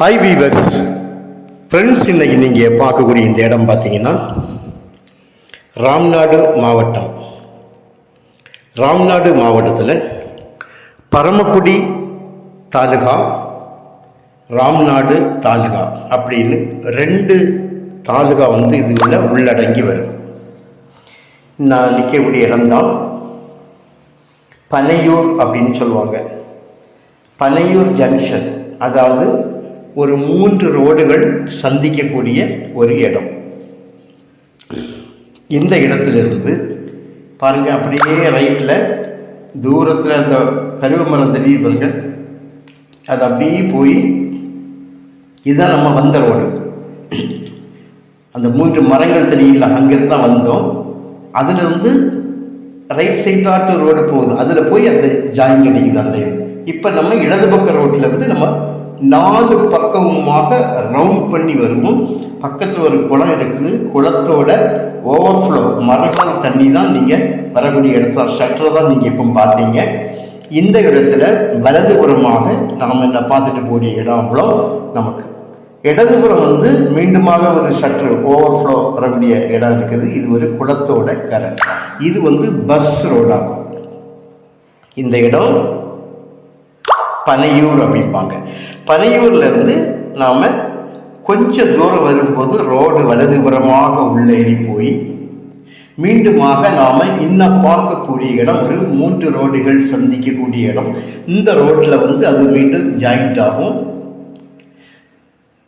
Hi viewers friends இன்றைக்கி நீங்கள் பார்க்கக்கூடிய இந்த இடம் பார்த்தீங்கன்னா ராம்நாடு மாவட்டம். ராம்நாடு மாவட்டத்தில் பரமக்குடி தாலுகா ராம்நாடு தாலுகா அப்படின்னு ரெண்டு தாலுகா வந்து இதுல உள்ளடங்கி வரும். நான் நிற்கக்கூடிய இடம்தான் பனையூர் அப்படின்னு சொல்லுவாங்க. பனையூர் ஜங்ஷன் அதாவது ஒரு மூன்று ரோடுகள் சந்திக்கக்கூடிய ஒரு இடம். இந்த இடத்திலிருந்து பாருங்கள் அப்படியே ரைட்டில் தூரத்தில் அந்த கருவ மரம் தெரியுது பாருங்க. அது அப்படியே போய் இதுதான் நம்ம வந்த ரோடு. அந்த மூன்று மரங்கள் தெரியல அங்கேருந்து தான் வந்தோம். அதிலிருந்து ரைட் சைடாட்டு ரோடு போகுது. அதில் போய் அந்த ஜாயின் கிடைக்குது அந்த இப்போ நம்ம இடது பக்க ரோட்டில் இருந்து நம்ம நாலு பக்கமுமாக ரவுண்ட் பண்ணி வருவோம். பக்கத்தில் ஒரு குளம் இருக்குது. குளத்தோட ஓவர்ஃப்ளோ மரக்கால் தண்ணி தான் நீங்கள் வரக்கூடிய இடத்துல ஷட்டரை தான் நீங்கள் இப்போ பார்த்தீங்க. இந்த இடத்துல வலதுபுறமாக நாம் என்ன பார்த்துட்டு போடிய இடம் அவ்வளோ? நமக்கு. இடதுபுறம் வந்து மீண்டுமாக ஒரு ஷட்டர் ஓவர்ஃப்ளோ வரக்கூடிய இடம் இருக்குது. இது ஒரு குளத்தோட கரை. இது வந்து பஸ் ரோடாகும் இந்த இடம் பனையூர் அப்படிம்பாங்க. பனையூர்லேருந்து நாம் கொஞ்சம் தூரம் வரும்போது ரோடு வலதுபுறமாக உள்ளேறி போய் மீண்டுமாக நாம் இன்னும் பார்க்கக்கூடிய இடம் ஒரு மூன்று ரோடுகள் சந்திக்கக்கூடிய இடம். இந்த ரோட்டில் வந்து அது மீண்டும் ஜாயிண்ட் ஆகும்.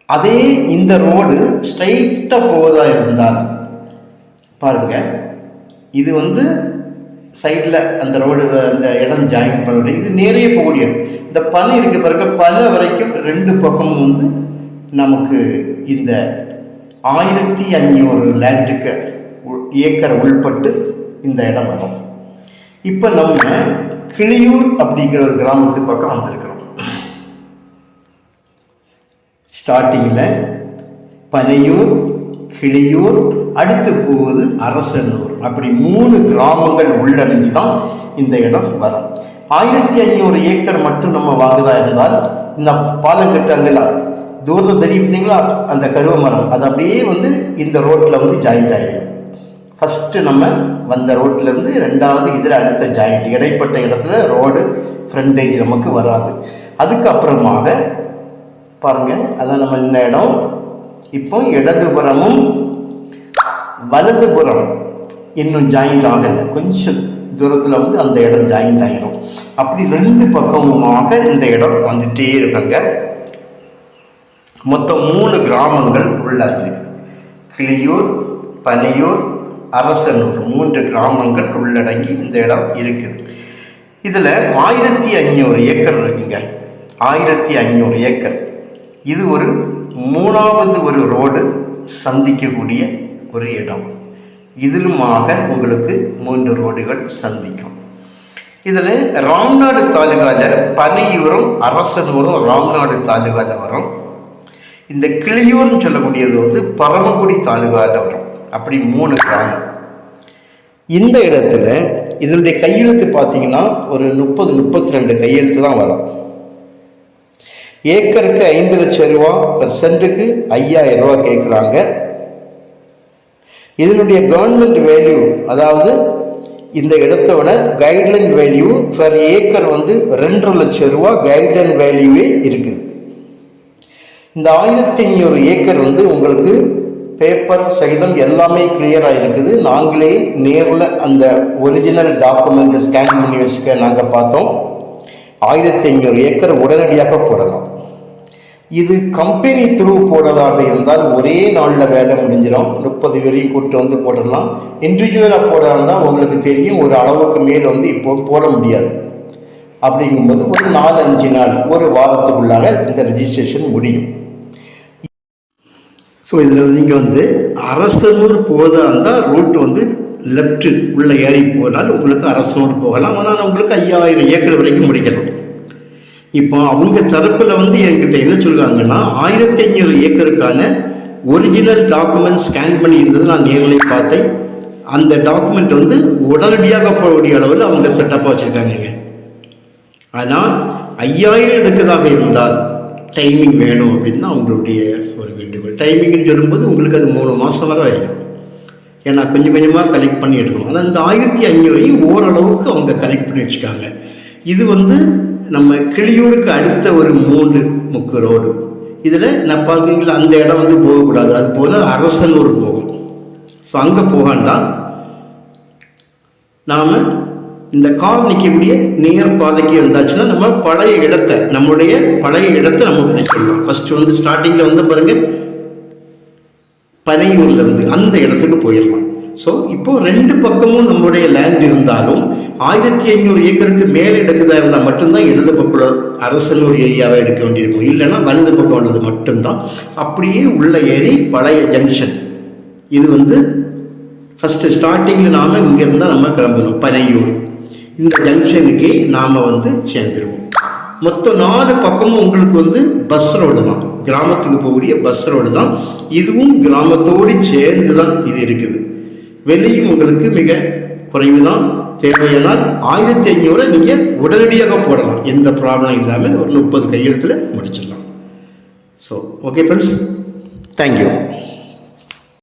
அதே இந்த ரோடு ஸ்ட்ரைட்டாக போவதா இருந்தால் பாருங்கள் இது வந்து சைடில் அந்த ரோடு அந்த இடம் ஜாயின் பண்ண இது நேரே போகக்கூடிய. இந்த பனை இருக்க பிறகு பல வரைக்கும் ரெண்டு பக்கமும் வந்து நமக்கு இந்த ஆயிரத்தி அஞ்சூறு லேண்டுக்கு ஏக்கர் உள்பட்டு இந்த இடம் வரும். இப்போ நம்ம கிளியூர் அப்படிங்கிற ஒரு கிராமத்து பக்கம் வந்திருக்கிறோம். ஸ்டார்டிங்கில் பனையூர் கிளியூர் அடுத்து போவது அரசனூர். அப்படி மூணு கிராமங்கள் உள்ளடங்கி தான் இந்த இடம் வரும். ஆயிரத்தி ஐநூறு ஏக்கர் மட்டும் நம்ம வாங்குதா இருந்தால் இந்த பாலங்கட்டங்களா தூரம் தெரியுதுங்களா? அந்த கருவ மரம். அது அப்படியே வந்து இந்த ரோட்டில் வந்து ஜாயிண்ட் ஆகிடும் ஃபஸ்ட்டு நம்ம வந்த ரோட்டிலேருந்து ரெண்டாவது இதில் அடுத்த ஜாயிண்ட் இடைப்பட்ட இடத்துல ரோடு ஃப்ரண்டேஜ் நமக்கு வராது. அதுக்கப்புறமாக பாருங்கள் அதான் நம்ம இந்த இடம். இப்போ இடதுபுறமும் வலதுபுறம் இன்னும் ஜாயிண்ட் ஆகலை. கொஞ்சம் தூரத்தில் வந்து அந்த இடம் ஜாயிண்ட் ஆகிடும் அப்படி ரெண்டு பக்கமுமாக இந்த இடம் வந்துட்டே இருக்காங்க. மொத்தம் மூணு கிராமங்கள் உள்ளது. கிளியூர் பனியூர் அரசனூர் மூன்று கிராமங்கள் உள்ளடங்கி இந்த இடம் இருக்குது. இதில் ஆயிரத்தி ஐநூறு ஏக்கர் இருக்குங்க. ஆயிரத்தி ஐநூறு ஏக்கர். இது ஒரு மூணாவது ஒரு ரோடு சந்திக்கக்கூடிய ஒரு இடம். இதிலுமாக உங்களுக்கு மூன்று ரோடுகள் சந்திக்கும். இதில் ராம்நாடு தாலுகாவில் பனையூரும் அரசனூரும் ராம்நாடு தாலுகாவில் வரும். இந்த கிளியூர்னு சொல்லக்கூடியது வந்து பரமக்குடி தாலுகாவில் வரும். அப்படி மூணு கிராமம். இந்த இடத்துல இதனுடைய கையெழுத்து பார்த்தீங்கன்னா ஒரு முப்பது முப்பத்தி ரெண்டு கையெழுத்து தான் வரும். ஏக்கருக்கு ஐந்து லட்சம் ரூபா பெர் சென்ட்டுக்கு ஐயாயிரம் ரூபா கேட்குறாங்க. இதனுடைய கவர்மெண்ட் வேல்யூ அதாவது இந்த இடத்தோட கைட்லைன் வேல்யூ பர் ஏக்கர் வந்து ரெண்டு லட்சம் ரூபா கைட்லைன் வேல்யூவே இருக்குது இந்த ஆயிரத்தி ஐநூறு ஏக்கர் வந்து உங்களுக்கு பேப்பர் சகிதம் எல்லாமே கிளியராக இருக்குது நாங்களே நேரில் அந்த ஒரிஜினல் டாக்குமெண்ட்டை ஸ்கேன் பண்ணி வச்சுக்க நாங்கள் பார்த்தோம். ஆயிரத்தி ஐநூறு ஏக்கர் உடனடியாக போடலாம். இது கம்பெனி த்ரூ போடுறதாக இருந்தால் ஒரே நாளில் வேலை முடிஞ்சிடும். முப்பது பேரையும் கூப்பிட்டு வந்து போடலாம் இண்டிவிஜுவலாக போடுறதா இருந்தால் உங்களுக்கு தெரியும் ஒரு அளவுக்கு மேல் வந்து இப்போ போட முடியாது. அப்படிங்கும்போது ஒரு நாலு அஞ்சு நாள் ஒரு வாரத்துக்குள்ளாக இந்த ரெஜிஸ்ட்ரேஷன் முடியும். ஸோ இதில் நீங்கள் வந்து அரசனூர் போதாக இருந்தால் ரூட் வந்து லெஃப்ட்டு உள்ள ஏறி போனால் உங்களுக்கு அரசோடு போகலாம். ஆனால் உங்களுக்கு ஐயாயிரம் ஏக்கர் வரைக்கும் முடிக்கணும். இப்போ அவங்க தரப்பில் வந்து என்கிட்ட என்ன சொல்கிறாங்கன்னா ஆயிரத்தி ஐநூறு ஏக்கருக்கான ஒரிஜினல் டாக்குமெண்ட் ஸ்கேன் பண்ணி இருந்தது நான் நேரில் பார்த்தேன். அந்த டாக்குமெண்ட் வந்து உடனடியாக போகக்கூடிய அளவில் அவங்க செட்டப்பாக வச்சுருக்காங்க ஆனால் ஐயாயிரம் எடுக்கிறதாக இருந்தால் டைமிங் வேணும் அப்படின்னு தான் அவங்களுடைய ஒரு வேண்டுகோள். டைமிங்னு சொல்லும்போது உங்களுக்கு அது மூணு மாதம் வரை ஆயிடும். ஏன்னா கொஞ்சம் கொஞ்சமாக கலெக்ட் பண்ணி எடுக்கணும். ஆனால் இந்த ஆயிரத்தி ஐநூறையும் ஓரளவுக்கு அவங்க கலெக்ட் பண்ணி வச்சுக்காங்க. இது வந்து நம்ம கிளியூருக்கு அடுத்த ஒரு மூன்று முக்கு ரோடு இதில் நான் பார்த்தீங்களா அந்த இடம் வந்து போகக்கூடாது. அது போல் அரசனூர் போகும். ஸோ அங்கே போகாண்டா நாம் இந்த கார் நிற்கக்கூடிய நேர் பாதைக்கு வந்தாச்சுன்னா நம்ம பழைய இடத்தை நம்முடைய பழைய இடத்தை நம்ம பிடிச்சிடலாம். ஃபஸ்ட்டு வந்து ஸ்டார்டிங்கில் வந்து பாருங்கள் பனையூர்ல இருந்து அந்த இடத்துக்கு போயிடலாம். ஸோ இப்போ ரெண்டு பக்கமும் நம்முடைய லேண்ட் இருந்தாலும் ஆயிரத்தி ஐநூறு ஏக்கருக்கு மேலே எடுக்கிறதா இருந்தால் மட்டும்தான் இடது பக்கம் அரசனூர் ஏரியாவை எடுக்க வேண்டியிருக்கும். இல்லைன்னா வலது பக்கம் உள்ளது மட்டும்தான். அப்படியே உள்ள ஏரி பழைய ஜங்ஷன் இது வந்து ஃபஸ்ட்டு ஸ்டார்டிங்கில் நாம் இங்கேருந்து தான் நம்ம கிளம்பணும். பனையூர். இந்த ஜங்ஷனுக்கே நாம் வந்து சேர்ந்துருவோம். மொத்தம் நாலு பக்கமும் உங்களுக்கு வந்து பஸ் ரோடு தான். கிராமத்துக்கு போகக்கூடிய பஸ் ரோடு தான். இதுவும் கிராமத்தோடு சேர்ந்து தான் இது இருக்குது. விலையும் உங்களுக்கு மிக குறைவு தான் தேவையானால் ஆயிரத்தி ஐநூறு நீங்கள் உடனடியாக போடலாம். எந்த ப்ராப்ளம் இல்லாமல் ஒரு முப்பது கையெழுத்தில் முடிச்சிடலாம். So okay friends thank you